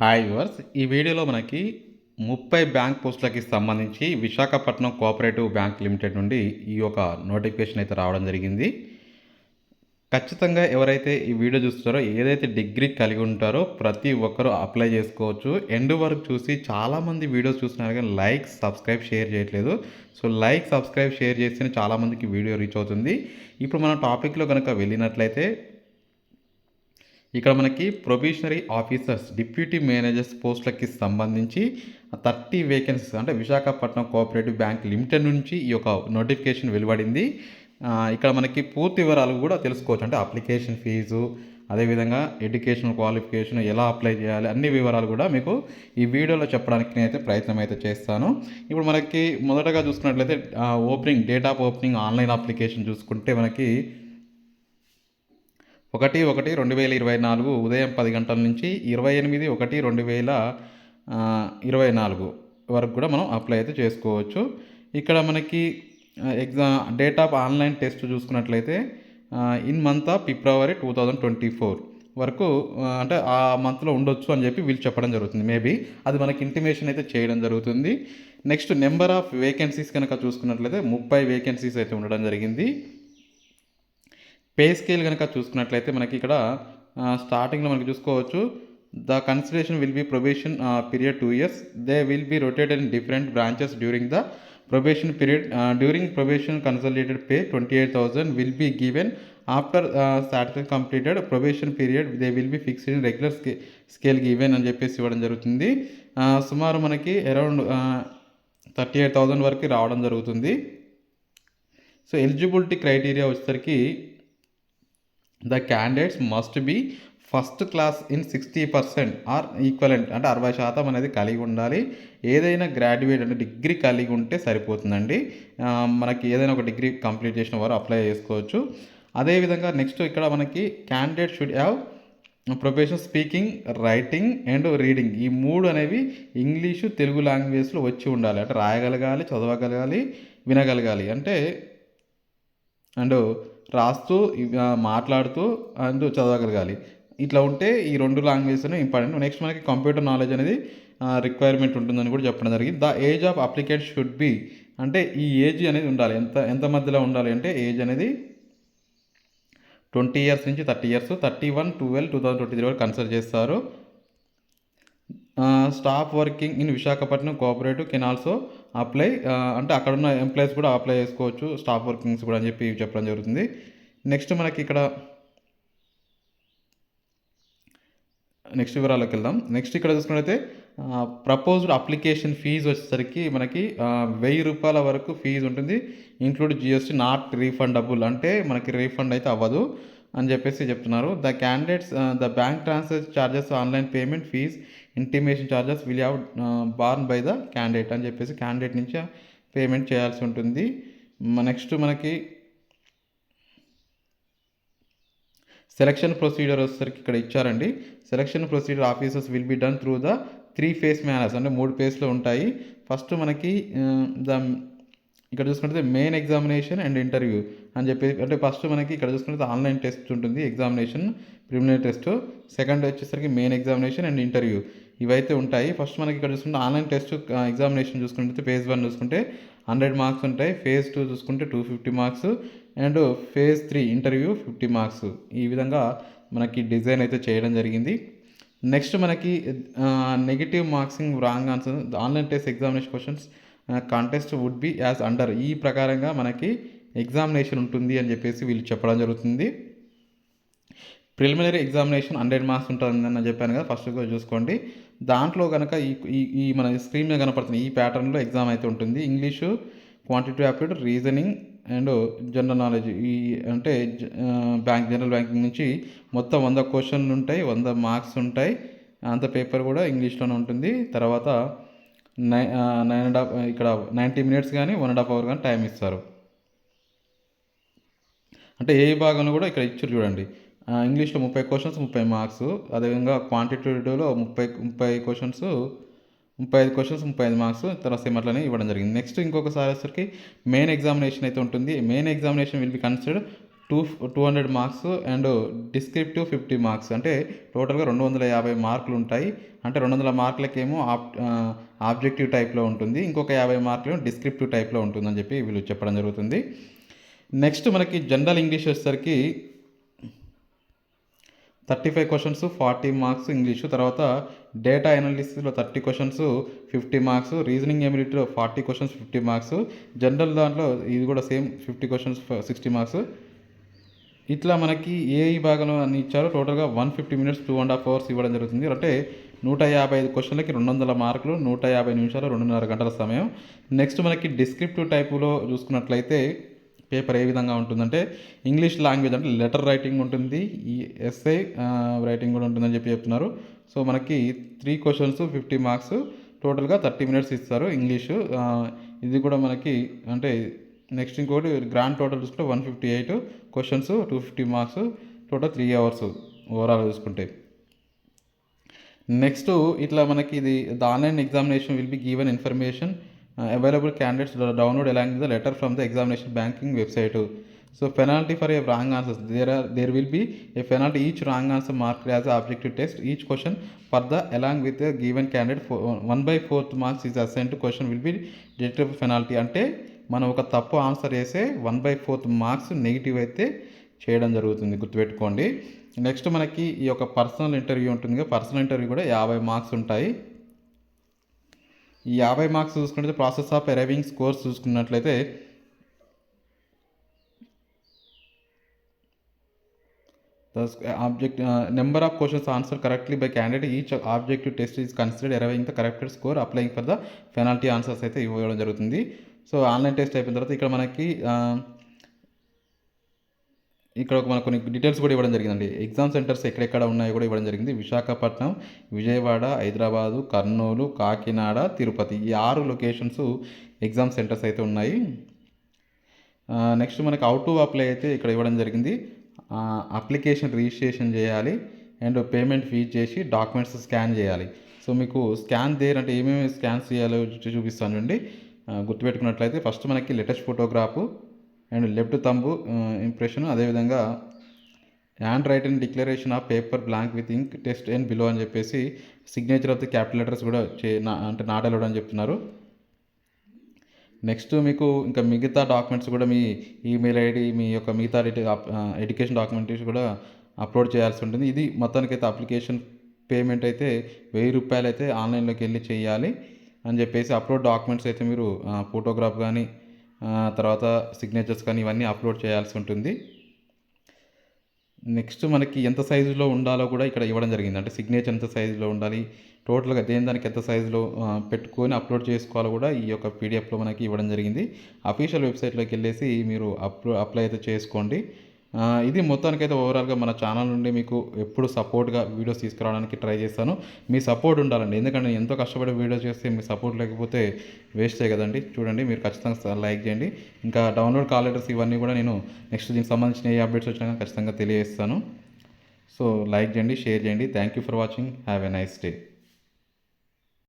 Hi viewers ఈ వీడియోలో మనకి ముప్పై బ్యాంక్ పోస్టులకి సంబంధించి విశాఖపట్నం కోఆపరేటివ్ బ్యాంక్ లిమిటెడ్ నుండి ఈ యొక్క నోటిఫికేషన్ అయితే రావడం జరిగింది. ఖచ్చితంగా ఎవరైతే ఈ వీడియో చూస్తారో ఏదైతే డిగ్రీ కలిగి ఉంటారో ప్రతి ఒక్కరూ అప్లై చేసుకోవచ్చు. ఎండ్ వరకు చూసి చాలామంది వీడియోస్ చూస్తున్నారు కానీ లైక్ సబ్స్క్రైబ్ షేర్ చేయట్లేదు. సో లైక్ సబ్స్క్రైబ్ షేర్ చేస్తేనే చాలామందికి వీడియో రీచ్ అవుతుంది. ఇప్పుడు మన టాపిక్లో కనుక వెళ్ళినట్లయితే ఇక్కడ మనకి ప్రొబేషనరీ ఆఫీసర్స్ డిప్యూటీ మేనేజర్స్ పోస్టులకి సంబంధించి థర్టీ వేకెన్సీస్ అంటే విశాఖపట్నం కోఆపరేటివ్ బ్యాంక్ లిమిటెడ్ నుంచి ఈ యొక్క నోటిఫికేషన్ వెలువడింది. ఇక్కడ మనకి పూర్తి వివరాలు కూడా తెలుసుకోవచ్చు. అంటే అప్లికేషన్ ఫీజు అదేవిధంగా ఎడ్యుకేషన్ క్వాలిఫికేషన్ ఎలా అప్లై చేయాలి అన్ని వివరాలు కూడా మీకు ఈ వీడియోలో చెప్పడానికి నేనైతే ప్రయత్నం అయితే చేస్తాను. ఇప్పుడు మనకి మొదటగా చూసుకున్నట్లయితే opening date of opening online application చూసుకుంటే మనకి ఒకటి ఒకటి రెండు వేల ఇరవై నాలుగు ఉదయం పది గంటల నుంచి ఇరవై ఎనిమిది ఒకటి రెండు వేల ఇరవై నాలుగు వరకు కూడా మనం అప్లై అయితే చేసుకోవచ్చు. ఇక్కడ మనకి exam date of online test చూసుకున్నట్లయితే in month of February two thousand twenty four వరకు అంటే ఆ మంత్లో ఉండొచ్చు అని చెప్పి వీళ్ళు చెప్పడం జరుగుతుంది. మేబీ అది మనకి ఇంటిమేషన్ అయితే చేయడం జరుగుతుంది. నెక్స్ట్ నెంబర్ ఆఫ్ వేకెన్సీస్ కనుక చూసుకున్నట్లయితే ముప్పై వేకెన్సీస్ అయితే ఉండడం జరిగింది. పే స్కేల్ కనుక చూసుకున్నట్లయితే మనకి ఇక్కడ స్టార్టింగ్లో మనకి చూసుకోవచ్చు. The consideration will be probation period two years they will be rotated in different branches during the probation period during probation consolidated pay twenty eight thousand will be given after satisfy completed probation period they will be fixed in regular sca scale given అని చెప్పేసి ఇవ్వడం జరుగుతుంది. సుమారు మనకి around thirty eight thousand వరకు రావడం జరుగుతుంది. So eligibility criteria వచ్చేసరికి the candidates must be first class in sixty percent or equivalent అంటే అరవై శాతం అనేది కలిగి ఉండాలి. ఏదైనా గ్రాడ్యుయేట్ అంటే డిగ్రీ కలిగి ఉంటే సరిపోతుందండి. మనకి ఏదైనా ఒక డిగ్రీ కంప్లీట్ చేసిన వారు అప్లై చేసుకోవచ్చు. అదేవిధంగా నెక్స్ట్ ఇక్కడ మనకి candidate should have profession speaking writing and reading ఈ మూడు అనేవి ఇంగ్లీషు తెలుగు లాంగ్వేజ్లో వచ్చి ఉండాలి. అంటే రాయగలగాలి చదవగలగాలి వినగలగాలి. అంటే అండ్ రాస్తూ మాట్లాడుతూ అండ్ చదవగలగాలి. ఇట్లా ఉంటే ఈ రెండు లాంగ్వేజెస్ ఇంపార్టెంట్. నెక్స్ట్ మనకి కంప్యూటర్ నాలెడ్జ్ అనేది రిక్వైర్మెంట్ ఉంటుందని కూడా చెప్పడం జరిగింది. The age of applicant should be. అంటే ఈ ఏజ్ అనేది ఉండాలి. ఎంత ఎంత మధ్యలో ఉండాలి అంటే ఏజ్ అనేది ట్వంటీ ఇయర్స్ నుంచి thirty years. Thirty one twelve two thousand twenty three వరకు కన్సిడర్ చేస్తారు. Staff working in Visakhapatnam cooperative can also apply అంటే అక్కడ ఉన్న ఎంప్లాయీస్ కూడా అప్లై చేసుకోవచ్చు స్టాఫ్ వర్కింగ్స్ కూడా అని చెప్పి చెప్పడం జరుగుతుంది. నెక్స్ట్ మనకి ఇక్కడ నెక్స్ట్ వివరాలకు వెళ్దాం. నెక్స్ట్ ఇక్కడ చూసుకున్నట్లయితే ప్రపోజ్డ్ అప్లికేషన్ ఫీజు వచ్చేసరికి మనకి వెయ్యి రూపాయల వరకు ఫీజు ఉంటుంది. ఇంక్లూడ్ జిఎస్టీ నాట్ రీఫండబుల్ అంటే మనకి రీఫండ్ అయితే అవ్వదు. అని చెప్పేసి చెప్తున్నారు. The candidates the bank transfer charges online payment fee intimation charges will have borne by the candidate అని చెప్పేసి క్యాండిడేట్ నుంచి పేమెంట్ చేయాల్సి ఉంటుంది. నెక్స్ట్ మనకి సెలక్షన్ ప్రొసీజర్ వచ్చేసరికి ఇక్కడ ఇచ్చారండి. Selection procedure officers will be done through the three phase manners అంటే మూడు ఫేస్లో ఉంటాయి. ఫస్ట్ మనకి uh, ద ఇక్కడ చూసుకుంటే మెయిన్ ఎగ్జామినేషన్ అండ్ ఇంటర్వ్యూ అని చెప్పి అంటే ఫస్ట్ మనకి ఇక్కడ చూసుకుంటే ఆన్లైన్ టెస్ట్ ఉంటుంది ఎగ్జామినేషన్ ప్రిలిమినరీ టెస్ట్ సెకండ్ వచ్చేసరికి మెయిన్ ఎగ్జామినేషన్ అండ్ ఇంటర్వ్యూ ఇవైతే ఉంటాయి. ఫస్ట్ మనకి ఇక్కడ చూసుకుంటే ఆన్లైన్ టెస్ట్ ఎగ్జామినేషన్ చూసుకుంటే ఫేజ్ వన్ చూసుకుంటే హండ్రెడ్ మార్క్స్ ఉంటాయి. ఫేజ్ టూ చూసుకుంటే two fifty marks and phase three interview fifty marks ఈ విధంగా మనకి డిజైన్ అయితే చేయడం జరిగింది. నెక్స్ట్ మనకి negative marking wrong answer online test examination questions contest would be as under ఈ ప్రకారంగా మనకి ఎగ్జామినేషన్ ఉంటుంది అని చెప్పేసి వీళ్ళు చెప్పడం జరుగుతుంది. ప్రిలిమినరీ ఎగ్జామినేషన్ హండ్రెడ్ మార్క్స్ ఉంటుందని చెప్పాను కదా ఫస్ట్ చూసుకోండి. దాంట్లో కనుక ఈ ఈ- ఈ మన స్క్రీన్ మీద కనపడుతుంది ఈ ప్యాటర్న్లో ఎగ్జామ్ అయితే ఉంటుంది. English quantity aptitude reasoning and general knowledge ఈ అంటే బ్యాంక్ జనరల్ బ్యాంకింగ్ నుంచి మొత్తం వంద క్వశ్చన్లు ఉంటాయి వంద మార్క్స్ ఉంటాయి. అంత పేపర్ కూడా ఇంగ్లీష్లోనే ఉంటుంది. తర్వాత నైన్ నైన్ అండ్ హాఫ్ ఇక్కడ నైంటీ మినిట్స్ కానీ వన్ అండ్ హాఫ్ అవర్ కానీ టైం ఇస్తారు. అంటే ఏ భాగంలో కూడా ఇక్కడ ఇచ్చారు చూడండి. ఇంగ్లీష్లో ముప్పై క్వశ్చన్స్ ముప్పై మార్క్స్ అదేవిధంగా క్వాంటిటేటివ్లో ముప్పై ముప్పై క్వశ్చన్స్ ముప్పై ఐదు క్వశ్చన్స్ ముప్పై ఐదు మార్క్స్ తర్వాత సేమ్ అట్లనే ఇవ్వడం జరిగింది. నెక్స్ట్ ఇంకొకసారి వచ్చేసరికి మెయిన్ ఎగ్జామినేషన్ అయితే ఉంటుంది. Main examination will be considered two two hundred marks and descriptive fifty marks. అంటే టోటల్గా రెండు వందల యాభై మార్కులు ఉంటాయి అంటే రెండు వందల మార్కులకేమో ఆప్ ఆబ్జెక్టివ్ టైప్లో ఉంటుంది. ఇంకొక యాభై మార్కులు డిస్క్రిప్టివ్ టైప్లో ఉంటుందని చెప్పి వీళ్ళు చెప్పడం జరుగుతుంది. నెక్స్ట్ మనకి జనరల్ ఇంగ్లీష్ వచ్చేసరికి thirty five questions forty marks English. తర్వాత data అనాలిసిస్లో thirty questions fifty marks. Reasoning ఎబిలిటీలో forty questions fifty marks. General దాంట్లో ఇది కూడా same fifty questions sixty marks. ఇట్లా మనకి ఏ భాగంలో అన్ని ఇచ్చారో. టోటల్గా one fifty minutes two and half hours ఇవ్వడం జరుగుతుంది. అంటే నూట యాభై ఐదు క్వశ్చన్లకి రెండు వందల మార్కులు నూట యాభై నిమిషాలు రెండున్నర గంటల సమయం. నెక్స్ట్ మనకి డిస్క్రిప్టివ్ టైపులో చూసుకున్నట్లయితే పేపర్ ఏ విధంగా ఉంటుందంటే ఇంగ్లీష్ లాంగ్వేజ్ అంటే లెటర్ రైటింగ్ ఉంటుంది. ఈ ఎస్ఐ రైటింగ్ కూడా ఉంటుందని చెప్పి చెప్తున్నారు. సో మనకి త్రీ క్వశ్చన్స్ ఫిఫ్టీ మార్క్స్ టోటల్గా థర్టీ మినిట్స్ ఇస్తారు ఇంగ్లీషు ఇది కూడా మనకి అంటే నెక్స్ట్ ఇంకోటి గ్రాండ్ టోటల్ చూసుకుంటే one fifty eight questions two fifty marks total three hours overall చూసుకుంటే. నెక్స్ట్ ఇట్లా మనకి ఇది the online examination will be given information available candidates download along the letter from the examination banking website so penalty for a wrong answers there are there will be a penalty each wrong answer mark as objective test each question for the along with given candidate one by fourth marks is assign to question will be detective penalty అంటే మనం ఒక తప్పు answer వేసే one by fourth marks negative అయితే చేయడం జరుగుతుంది. గుర్తుపెట్టుకోండి. Next మనకి ఈ యొక్క పర్సనల్ ఇంటర్వ్యూ ఉంటుంది పర్సనల్ ఇంటర్వ్యూ కూడా యాభై మార్క్స్ ఉంటాయి. ఈ యాభై మార్క్స్ చూసుకుంటే ప్రాసెస్ ఆఫ్ అరైవింగ్ స్కోర్స్ చూసుకున్నట్లయితే The object uh, number of questions answered correctly by candidate each objective test is considered arriving the corrected score applying for the penalty answers అయితే ఇవ్వడం జరుగుతుంది. సో ఆన్లైన్ టెస్ట్ అయిపోయిన తర్వాత ఇక్కడ మనకి ఇక్కడ ఒక మనకు కొన్ని డీటెయిల్స్ కూడా ఇవ్వడం జరిగిందండి. ఎగ్జామ్ సెంటర్స్ ఎక్కడెక్కడ ఉన్నాయో కూడా ఇవ్వడం జరిగింది. విశాఖపట్నం విజయవాడ హైదరాబాదు కర్నూలు కాకినాడ తిరుపతి ఈ ఆరు లొకేషన్స్ ఎగ్జామ్ సెంటర్స్ అయితే ఉన్నాయి. నెక్స్ట్ మనకి అవుట్ టు అప్లై అయితే ఇక్కడ ఇవ్వడం జరిగింది. అప్లికేషన్ రిజిస్ట్రేషన్ చేయాలి అండ్ పేమెంట్ ఫీజ్ చేసి డాక్యుమెంట్స్ స్కాన్ చేయాలి. సో మీకు స్కాన్ దేర్ అంటే ఏమేమి స్కాన్స్ చేయాలో చూ- చూపిస్తాను చూడండి గుర్తుపెట్టుకున్నట్లయితే ఫస్ట్ మనకి latest photograph and left thumb impression అదేవిధంగా hand writing declaration of paper blank with ink test and below అని చెప్పేసి signature of the capital letters కూడా చే నా- అంటే నాటలు అని చెప్తున్నారు. నెక్స్ట్ మీకు ఇంకా మిగతా డాక్యుమెంట్స్ కూడా మీ ఈమెయిల్ ఐడి మీ యొక్క మిగతా ఎడ్యుకేషన్ డాక్యుమెంటేషన్ కూడా అప్లోడ్ చేయాల్సి ఉంటుంది. ఇది మొత్తానికైతే అప్లికేషన్ పేమెంట్ అయితే వెయ్యి రూపాయలు అయితే ఆన్లైన్లోకి వెళ్ళి చేయాలి. అని చెప్పేసి అప్లోడ్ డాక్యుమెంట్స్ అయితే మీరు ఫోటోగ్రాఫ్ కానీ తర్వాత సిగ్నేచర్స్ కానీ ఇవన్నీ అప్లోడ్ చేయాల్సి ఉంటుంది. నెక్స్ట్ మనకి ఎంత సైజులో ఉండాలో కూడా ఇక్కడ ఇవ్వడం జరిగింది. అంటే సిగ్నేచర్ ఎంత సైజులో ఉండాలి టోటల్గా దేని దానికి ఎంత సైజులో పెట్టుకొని అప్లోడ్ చేసుకోవాలో కూడా ఈ యొక్క పీడిఎఫ్లో మనకి ఇవ్వడం జరిగింది. అఫీషియల్ వెబ్సైట్లోకి వెళ్ళేసి మీరు అప్లో అప్లై అయితే చేసుకోండి. ఇది మొత్తానికైతే ఓవరాల్గా మన ఛానల్ నుండి మీకు ఎప్పుడు సపోర్ట్గా వీడియోస్ తీసుకురావడానికి ట్రై చేస్తాను. మీ సపోర్ట్ ఉండాలండి. ఎందుకంటే నేను ఎంతో కష్టపడి వీడియోస్ చేస్తే మీ సపోర్ట్ లేకపోతే వేస్టే కదండి. చూడండి మీరు ఖచ్చితంగా లైక్ చేయండి. ఇంకా డౌన్లోడ్ కాల్ లెటర్స్ ఇవన్నీ కూడా నేను నెక్స్ట్ దీనికి సంబంధించిన ఏ అప్డేట్స్ వచ్చినా ఖచ్చితంగా తెలియజేస్తాను. సో లైక్ చేయండి షేర్ చేయండి. Thank you for watching have a nice day